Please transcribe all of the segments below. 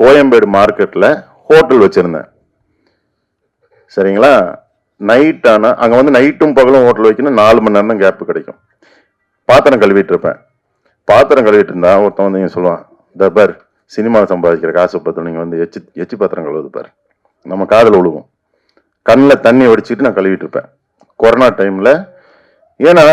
கோயம்பேடு மார்க்கெட்டில் ஹோட்டல் வச்சுருந்தேன். சரிங்களா? நைட் ஆனால் அங்கே வந்து நைட்டும் பகலும் ஹோட்டல் வைக்கணும் நாலு மணி நேரம் தான் கிடைக்கும். பாத்திரம் கழுவிட்டு இருப்பேன். பாத்திரம் கழுவிட்டு இருந்தா ஒருத்தன் வந்து நீங்கள் சொல்லுவான் தபர் பார் சினிமா சம்பாதிக்கிற காசு பார்த்து நீங்கள் வந்து எச்சு எச்சி பாத்திரம் கழுவுது பார். நம்ம காதில் விழுவும் கண்ணில் தண்ணி வடிச்சிட்டு நான் கழுவிட்டு இருப்பேன். கொரோனா டைமில் ஏன்னா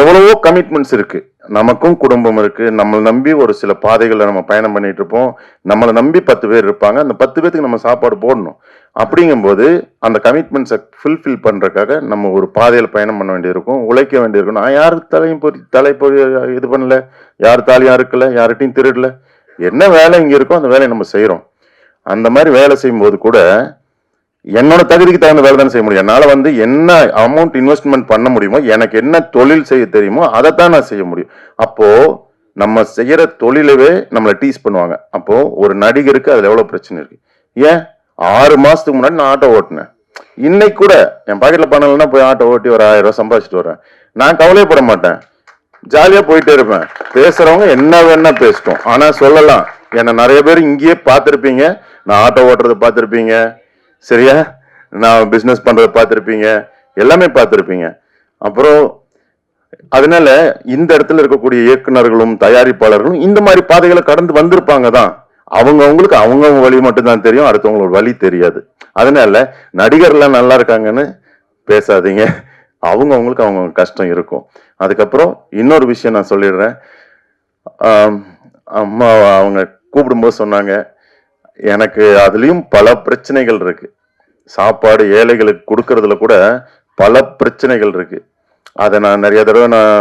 எவ்வளவோ கமிட்மெண்ட்ஸ் இருக்குது நமக்கும் குடும்பம் இருக்கு. நம்மளை நம்பி ஒரு சில பாதைகளை நம்ம பயணம் பண்ணிட்டு இருப்போம். நம்மளை நம்பி பத்து பேர் இருப்பாங்க. அந்த பத்து பேத்துக்கு நம்ம சாப்பாடு போடணும். அப்படிங்கும்போது அந்த கமிட்மெண்ட்ஸை ஃபுல்ஃபில் பண்றதுக்காக நம்ம ஒரு பாதையில் பயணம் பண்ண வேண்டியிருக்கும். உழைக்க வேண்டியிருக்கும். நான் யாருக்கு தலையும் பொறி தலை பொறி இது பண்ணல. யார் தாலியும் அறுக்கலை யார்கிட்டையும் திருடல. என்ன வேலை இங்க இருக்கோ அந்த வேலையை நம்ம செய்கிறோம் அந்த மாதிரி வேலை செய்யும்போது கூட என்னோட தகுதிக்கு தகுந்த வேலை தானே செய்ய முடியும். என்னால் வந்து என்ன அமௌண்ட் இன்வெஸ்ட்மெண்ட் பண்ண முடியுமோ எனக்கு என்ன தொழில் செய்ய தெரியுமோ அதை தான் நான் செய்ய முடியும். அப்போ நம்ம செய்கிற தொழிலவே நம்மளை டீஸ் பண்ணுவாங்க. அப்போது ஒரு நடிகருக்கு அதில் எவ்வளோ பிரச்சனை இருக்குது ஏன்? ஆறு மாதத்துக்கு முன்னாடி நான் ஆட்டோ ஓட்டினேன். இன்னைக்கு கூட என் பாக்கெட்டில் பணம் இல்லைன்னா போய் ஆட்டோ ஓட்டி ஒரு ஆயிரம் ரூபா சம்பாதிச்சுட்டு வரேன் நான் கவலையப்பட மாட்டேன். ஜாலியாக போயிட்டே இருப்பேன். பேசுகிறவங்க என்ன வேணா பேசட்டும். ஆனால் சொல்லலாம். என்னை நிறைய பேர் இங்கேயே பார்த்துருப்பீங்க. நான் ஆட்டோ ஓட்டுறதை பார்த்துருப்பீங்க. சரியா? நான் பிஸ்னஸ் பண்ணுறத பார்த்துருப்பீங்க. எல்லாமே பார்த்துருப்பீங்க. அப்புறம் அதனால இந்த இடத்துல இருக்கக்கூடிய இயக்குனர்களும் தயாரிப்பாளர்களும் இந்த மாதிரி பாதைகளை கடந்து வந்திருப்பாங்க தான். அவங்க அவங்களுக்கு அவங்க வழி மட்டும்தான் தெரியும் அடுத்தவங்களோட வழி தெரியாது. அதனால நடிகர்லாம் நல்லா இருக்காங்கன்னு பேசாதீங்க. அவங்க அவங்களுக்கு அவங்க கஷ்டம் இருக்கும். அதுக்கப்புறம் இன்னொரு விஷயம் நான் சொல்லிடுறேன். அம்மா அவங்க கூப்பிடும்போது சொன்னாங்க. எனக்கு அதுலேயும் பல பிரச்சனைகள் இருக்கு. சாப்பாடு ஏழைகளுக்கு கொடுக்கறதுல கூட பல பிரச்சனைகள் இருக்கு. அதை நான் நிறைய தடவை நான்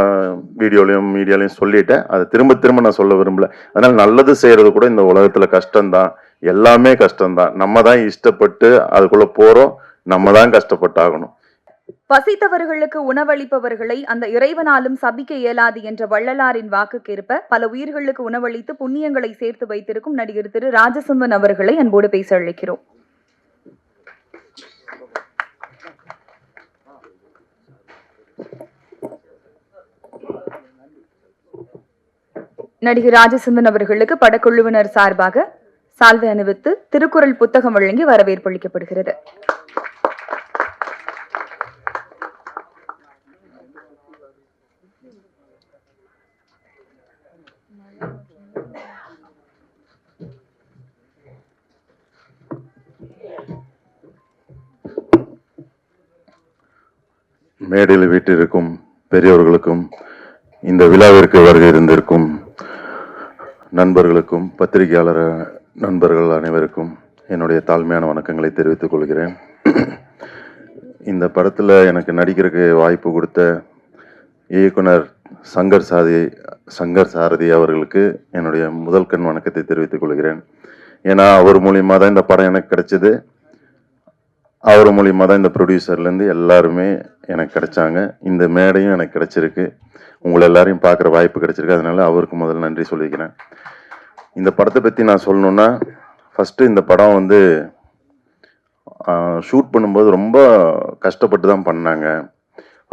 வீடியோலையும் மீடியாலையும் சொல்லிட்டேன். அதை திரும்ப திரும்ப நான் சொல்ல விரும்பல. அதனால நல்லது செய்யறது கூட இந்த உலகத்துல கஷ்டம்தான். எல்லாமே கஷ்டம்தான். நம்ம தான் இஷ்டப்பட்டு அதுக்குள்ள போறோம். நம்ம தான் கஷ்டப்பட்டாகணும். பசித்தவர்களுக்கு உணவளிப்பவர்களை அந்த இறைவனாலும் சபிக்க இயலாது என்ற வள்ளலாரின் வாக்குக்கேற்ப பல உயிர்களுக்கு உணவளித்து புண்ணியங்களை சேர்த்து வைத்திருக்கும் நடிகர் திரு ராஜசிம்மன் அவர்களை அன்போடு பேச அழைக்கிறோம். நடிகர் ராஜசிம்மன் அவர்களுக்கு படக்குழுவினர் சார்பாக சால்வை அணிவித்து திருக்குறள் புத்தகம் வழங்கி வரவேற்பு மேடையில் வீட்டிற்கும் பெரியவர்களுக்கும் இந்த விழாவிற்கு வருகை இருந்திருக்கும் நண்பர்களுக்கும் பத்திரிகையாளர் நண்பர்கள் அனைவருக்கும் என்னுடைய தாழ்மையான வணக்கங்களை தெரிவித்துக் கொள்கிறேன். இந்த படத்தில் எனக்கு நடிக்கிறதுக்கு வாய்ப்பு கொடுத்த இயக்குனர் சங்கர் சாதி சங்கர் சாரதி அவர்களுக்கு என்னுடைய முதல் கண் வணக்கத்தை தெரிவித்துக் கொள்கிறேன். ஏன்னா அவர் மூலியமாக தான் இந்த படம் எனக்கு கிடைச்சது. அவர் மூலியமாக தான் இந்த ப்ரொடியூசர்லேருந்து எல்லாருமே எனக்கு கிடைச்சாங்க. இந்த மேடையும் எனக்கு கிடைச்சிருக்கு. உங்களை எல்லாரையும் பார்க்குற வாய்ப்பு கிடைச்சிருக்கு. அதனால அவருக்கு முதல்ல நன்றி சொல்லிக்கிறேன். இந்த படத்தை பற்றி நான் சொல்லணுன்னா ஃபஸ்ட்டு இந்த படம் வந்து ஷூட் பண்ணும்போது ரொம்ப கஷ்டப்பட்டு தான் பண்ணாங்க.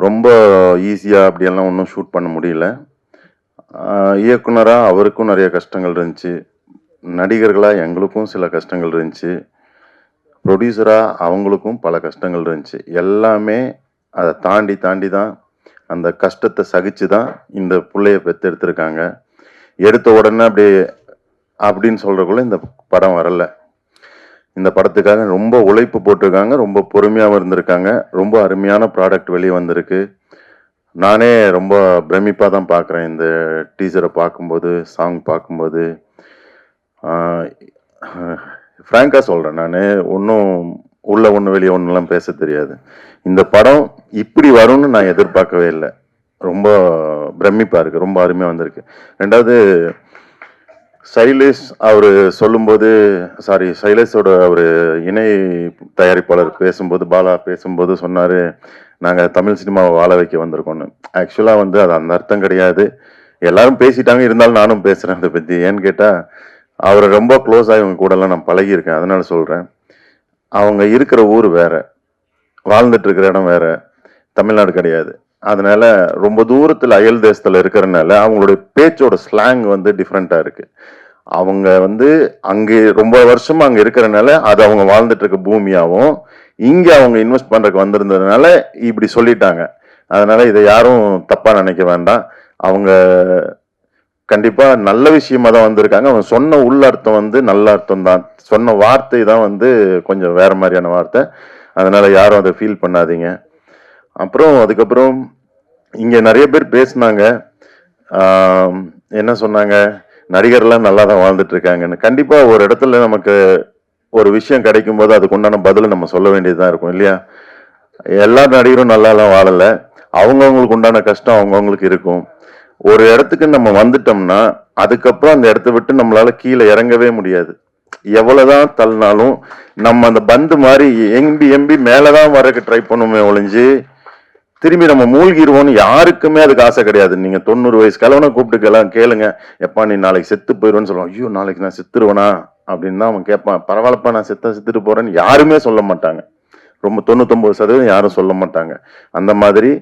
ரொம்ப ஈஸியாக அப்படியெல்லாம் ஒன்றும் ஷூட் பண்ண முடியல. இயக்குனராக அவருக்கும் நிறைய கஷ்டங்கள் இருந்துச்சு. நடிகர்களாக எங்களுக்கும் சில கஷ்டங்கள் இருந்துச்சு. ப்ரொடியூசராக அவங்களுக்கும் பல கஷ்டங்கள் இருந்துச்சு. எல்லாமே அதை தாண்டி தாண்டி தான் அந்த கஷ்டத்தை சகிச்சு தான் இந்த பிள்ளைய பெற்றெடுத்திருக்காங்க எடுத்த உடனே அப்படியே அப்படின்னு சொல்கிறக்குள்ள இந்த படம் வரலை. இந்த படத்துக்காக ரொம்ப உழைப்பு போட்டிருக்காங்க ரொம்ப பொறுமையாகவும் இருந்திருக்காங்க ரொம்ப அருமையான ப்ராடக்ட் வெளியே வந்திருக்கு. நானே ரொம்ப பிரமிப்பாக தான் பார்க்குறேன் இந்த டீசரை பார்க்கும்போது சாங் பார்க்கும்போது. ஃப்ராங்காக சொல்கிறேன் நான். ஒன்றும் உள்ள ஒன்று வெளியே ஒன்றுலாம் பேச தெரியாது. இந்த படம் இப்படி வரும்னு நான் எதிர்பார்க்கவே இல்லை. ரொம்ப பிரமிப்பாக இருக்குது ரொம்ப அருமையாக வந்திருக்கு. ரெண்டாவது சைலேஷ் அவர் சொல்லும்போது சாரி சைலேஷோட அவர் இணை தயாரிப்பாளர் பேசும்போது பாலா பேசும்போது சொன்னார் நாங்கள் தமிழ் சினிமாவை வாழ வைக்க வந்திருக்கோன்னு ஆக்சுவலாக வந்து அது அந்த அர்த்தம் கிடையாது. எல்லாரும் பேசிட்டாங்க. இருந்தாலும் நானும் பேசுகிறேன் அதை பற்றி ஏன்னு கேட்டால் அவரை ரொம்ப க்ளோஸ் ஆகி இவங்க கூடலாம் நான் பழகியிருக்கேன். அதனால சொல்கிறேன் அவங்க இருக்கிற ஊர் வேற. வாழ்ந்துட்டு இருக்கிற இடம் வேறு. தமிழ்நாடு கிடையாது. அதனால ரொம்ப தூரத்தில் அயல் தேசத்தில் இருக்கிறனால அவங்களுடைய பேச்சோட ஸ்லாங் வந்து டிஃப்ரெண்ட்டாக இருக்குது அவங்க வந்து அங்கே ரொம்ப வருஷமாக அங்கே இருக்கிறனால அது அவங்க வாழ்ந்துட்டு இருக்க பூமியாகவும் இங்கே அவங்க இன்வெஸ்ட் பண்ணுறக்கு வந்திருந்ததுனால இப்படி சொல்லிட்டாங்க. அதனால இதை யாரும் தப்பாக நினைக்க வேண்டாம். அவங்க கண்டிப்பா நல்ல விஷயமா தான் வந்திருக்காங்க. அவங்க சொன்ன உள்ளர்த்தம் வந்து நல்ல அர்த்தம் தான். சொன்ன வார்த்தை தான் வந்து கொஞ்சம் வேற மாதிரியான வார்த்தை. அதனால யாரும் அதை ஃபீல் பண்ணாதீங்க. அப்புறம் அதுக்கப்புறம் இங்க நிறைய பேர் பேசினாங்க. என்ன சொன்னாங்க? நடிகர்லாம் நல்லா தான் வாழ்ந்துட்டு இருக்காங்கன்னு. கண்டிப்பா ஒரு இடத்துல நமக்கு ஒரு விஷயம் கிடைக்கும் போது அதுக்கு உண்டான பதில் நம்ம சொல்ல வேண்டியதுதான் இருக்கும் இல்லையா? எல்லா நடிகரும் நல்லாலாம் வாழல. அவங்கவுங்களுக்கு உண்டான கஷ்டம் அவங்கவுங்களுக்கு இருக்கும். ஒரு இடத்துக்கு நம்ம வந்துட்டோம்னா அதுக்கப்புறம் அந்த இடத்த விட்டு நம்மளால கீழே இறங்கவே முடியாது. எவ்வளவுதான் தள்ளினாலும் நம்ம அந்த பந்து மாதிரி எம்பி எம்பி மேலதான் வரக்கு ட்ரை பண்ணுமே ஒழிஞ்சு திரும்பி நம்ம மூழ்கிடுவோம்னு யாருக்குமே அதுக்கு ஆசை கிடையாது. நீங்க தொண்ணூறு வயசு கிழவனை கூப்பிட்டுக்கலாம் கேளுங்க. எப்பா நீ நாளைக்கு செத்து போயிடுவேன்னு சொல்லுவான். ஐயோ நாளைக்கு நான் செத்துருவனா? அப்படின்னு தான் அவன் கேட்பான். பரவாயில்லப்பா நான் செத்த செத்துட்டு போறேன்னு யாருமே சொல்ல மாட்டாங்க. ரொம்ப தொண்ணூத்தொன்பது சதவீதம் யாரும் சொல்ல மாட்டாங்க. அந்த மாதிரி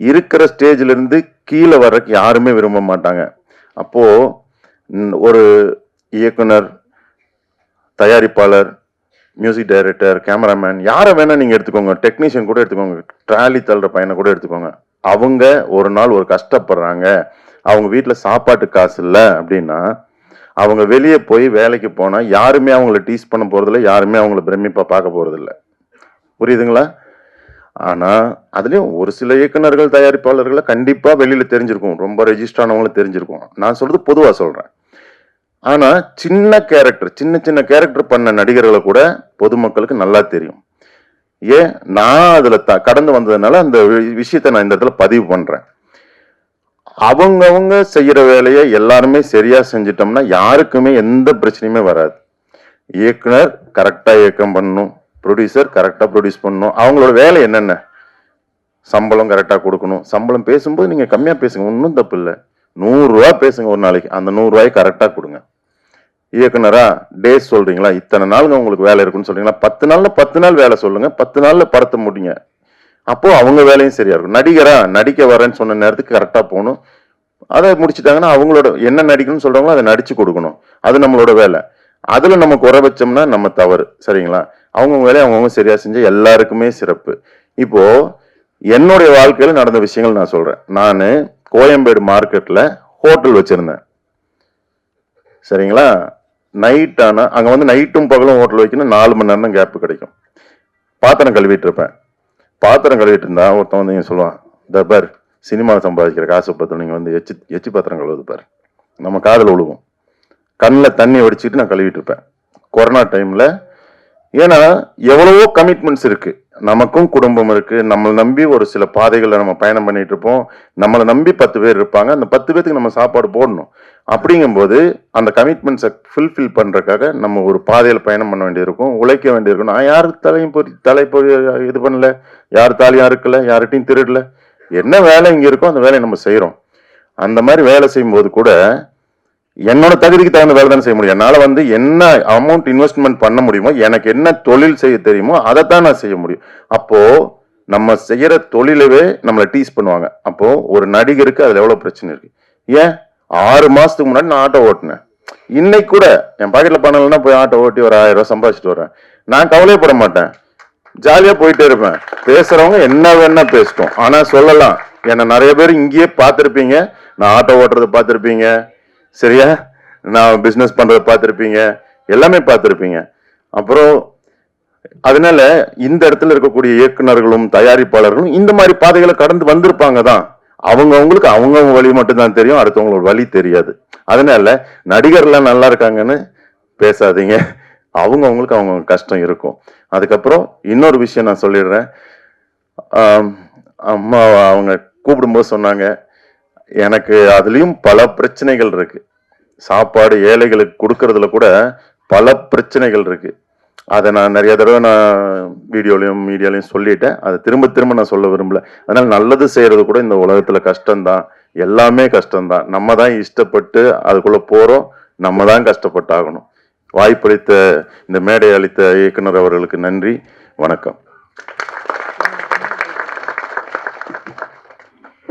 இருக்கிற ஸ்டேஜிலிருந்து கீழே வர்றக்கு யாருமே விரும்ப மாட்டாங்க. அப்போது ஒரு இயக்குனர் தயாரிப்பாளர் மியூசிக் டைரக்டர் கேமராமேன் யாரை வேணால் நீங்கள் எடுத்துக்கோங்க. டெக்னீஷியன் கூட எடுத்துக்கோங்க. ட்ராலி தள்ளுற பையனை கூட எடுத்துக்கோங்க. அவங்க ஒரு நாள் ஒரு கஷ்டப்படுறாங்க. அவங்க வீட்டில் சாப்பாட்டு காசு இல்லை அப்படின்னா அவங்க வெளியே போய் வேலைக்கு போனால் யாருமே அவங்கள டீஸ் பண்ண போகிறதில்ல யாருமே அவங்கள பிரமிப்பாக பார்க்க போகிறதில்ல புரியுதுங்களா? ஆனா அதுலயும் ஒரு சில இயக்குனர்கள் தயாரிப்பாளர்களை கண்டிப்பா வெளியில தெரிஞ்சிருக்கும். ரொம்ப ரெஜிஸ்டர் ஆனவங்களும் தெரிஞ்சிருக்கும். நான் சொல்றது பொதுவா சொல்றேன். ஆனா சின்ன கேரக்டர் சின்ன சின்ன கேரக்டர் பண்ண நடிகர்களை கூட பொதுமக்களுக்கு நல்லா தெரியும். ஏன்? நான் அதுல த- கடந்து வந்ததுனால அந்த வி- விஷயத்தை நான் இந்த இடத்துல பதிவு பண்றேன். அவங்கவுங்க செய்யற வேலையை எல்லாருமே சரியா செஞ்சிட்டோம்னா யாருக்குமே எந்த பிரச்சனையுமே வராது. இயக்குனர் கரெக்டா இயக்கம் பண்ணணும். ப்ரொடியூசர் கரெக்டாக ப்ரொடியூஸ் பண்ணணும். அவங்களோட வேலை என்னென்ன? சம்பளம் கரெக்டாக கொடுக்கணும். சம்பளம் பேசும்போது நீங்கள் கம்மியாக பேசுங்க. ஒன்றும் தப்பு இல்லை. நூறுரூவா பேசுங்க ஒரு நாளைக்கு. அந்த நூறுரூவாயை கரெக்டாக கொடுங்க. இயக்குனரா டேஸ் சொல்கிறீங்களா இத்தனை நாளுங்க உங்களுக்கு வேலை இருக்குன்னு சொல்கிறீங்களா பத்து நாளில் பத்து நாள் வேலை சொல்லுங்கள் பத்து நாளில் படத்தை முடிங்க. அப்போது அவங்க வேலையும் சரியாக இருக்கும். நடிகரா நடிக்க வரேன்னு சொன்ன நேரத்துக்கு கரெக்டாக போகணும். அதை முடிச்சிட்டாங்கன்னா அவங்களோட என்ன நடிக்கணும்னு சொல்கிறாங்களோ அதை நடித்து கொடுக்கணும். அது நம்மளோட வேலை. அதுல நம்ம குறை வச்சோம்னா நம்ம தவறு சரிங்களா? அவங்கவுங்க வேலையை அவங்கவுங்க சரியா செஞ்சால் எல்லாருக்குமே சிறப்பு. இப்போ என்னுடைய வாழ்க்கையில நடந்த விஷயங்கள் நான் சொல்றேன். நான் கோயம்பேடு மார்க்கெட்ல ஹோட்டல் வச்சிருந்தேன். சரிங்களா? நைட் ஆனா அங்க வந்து நைட்டும் பகலும் ஹோட்டல் வைக்கணும் நாலு மணி நேரம் தான் கேப் கிடைக்கும். பாத்திரம் கழுவிட்டு இருப்பேன். பாத்திரம் கழுவிட்டு இருந்தா ஒருத்தன் வந்து இங்க சொல்லுவான் தபர் பார் சினிமா சம்பாதிக்கிற காசு பத்திரம் நீங்க வந்து எச்சு எச்சு பாத்திரம் கழுவுது பார். நம்ம காதில் விழுவோம் கண்ணில் தண்ணி வடிச்சிட்டு நான் கழுவிட்டு இருப்பேன். கொரோனா டைமில் ஏன்னா எவ்வளவோ கமிட்மெண்ட்ஸ் இருக்குது நமக்கும் குடும்பம் இருக்கு. நம்மளை நம்பி ஒரு சில பாதைகளை நம்ம பயணம் பண்ணிட்டு இருப்போம். நம்மளை நம்பி பத்து பேர் இருப்பாங்க. அந்த பத்து பேர்த்துக்கு நம்ம சாப்பாடு போடணும். அப்படிங்கும்போது அந்த கமிட்மெண்ட்ஸை ஃபுல்ஃபில் பண்றதுக்காக நம்ம ஒரு பாதையில பயணம் பண்ண வேண்டியிருக்கும். உழைக்க வேண்டியிருக்கும். நான் யாரு தலையும் பொறி தலை பொறி இது பண்ணல. யார் தாலியும் அறுக்கலை. யார்கிட்டையும் திருடல. என்ன வேலை இங்க இருக்கோ அந்த வேலையை நம்ம செய்கிறோம் அந்த மாதிரி வேலை செய்யும்போது கூட என்னோட தகுதிக்கு தகுந்த வேலை தானே செய்ய முடியும். என்னால் வந்து என்ன அமௌண்ட் இன்வெஸ்ட்மெண்ட் பண்ண முடியுமோ எனக்கு என்ன தொழில் செய்ய தெரியுமோ அதை தான் நான் செய்ய முடியும். அப்போது நம்ம செய்கிற தொழிலவே நம்மளை டீஸ் பண்ணுவாங்க. அப்போது ஒரு நடிகருக்கு அதில் எவ்வளோ பிரச்சனை இருக்குது ஏன்? ஆறு மாதத்துக்கு முன்னாடி நான் ஆட்டோ ஓட்டினேன். இன்னைக்கு கூட என் பாக்கெட்டில் பணம் இல்லைன்னா போய் ஆட்டோ ஓட்டி ஒரு ஆயிரம் ரூபா சம்பாதிச்சுட்டு வரேன் நான் கவலையப்பட மாட்டேன். ஜாலியாக போயிட்டே இருப்பேன். பேசுகிறவங்க என்ன வேணா பேசட்டும் ஆனால் சொல்லலாம். என்னை நிறைய பேர் இங்கேயே பார்த்துருப்பீங்க. நான் ஆட்டோ ஓட்டுறதை பார்த்துருப்பீங்க. சரியா? நான் பிஸ்னஸ் பண்றத பார்த்துருப்பீங்க. எல்லாமே பார்த்துருப்பீங்க. அப்புறம் அதனால இந்த இடத்துல இருக்கக்கூடிய இயக்குனர்களும் தயாரிப்பாளர்களும் இந்த மாதிரி பாதைகளை கடந்து வந்திருப்பாங்க தான். அவங்க அவங்களுக்கு அவங்க வழி மட்டும்தான் தெரியும் அடுத்தவங்களோட வழி தெரியாது. அதனால நடிகர்லாம் நல்லா இருக்காங்கன்னு பேசாதீங்க. அவங்க அவங்களுக்கு அவங்க கஷ்டம் இருக்கும். அதுக்கப்புறம் இன்னொரு விஷயம் நான் சொல்லிடுறேன். அம்மா அவங்க கூப்பிடும்போது சொன்னாங்க. எனக்கு அதுலேயும் பல பிரச்சனைகள் இருக்கு. சாப்பாடு ஏழைகளுக்கு கொடுக்கறதுல கூட பல பிரச்சனைகள் இருக்கு. அதை நான் நிறைய தடவை நான் வீடியோலையும் மீடியாலையும் சொல்லிட்டேன். அதை திரும்ப திரும்ப நான் சொல்ல விரும்பல. அதனால நல்லது செய்யறது கூட இந்த உலகத்துல கஷ்டம்தான். எல்லாமே கஷ்டம்தான். நம்ம தான் இஷ்டப்பட்டு அதுக்குள்ள போறோம். நம்ம தான் கஷ்டப்பட்டாகணும். வாய்ப்பளித்த இந்த மேடை அளித்த இயக்குனர் அவர்களுக்கு நன்றி. வணக்கம்.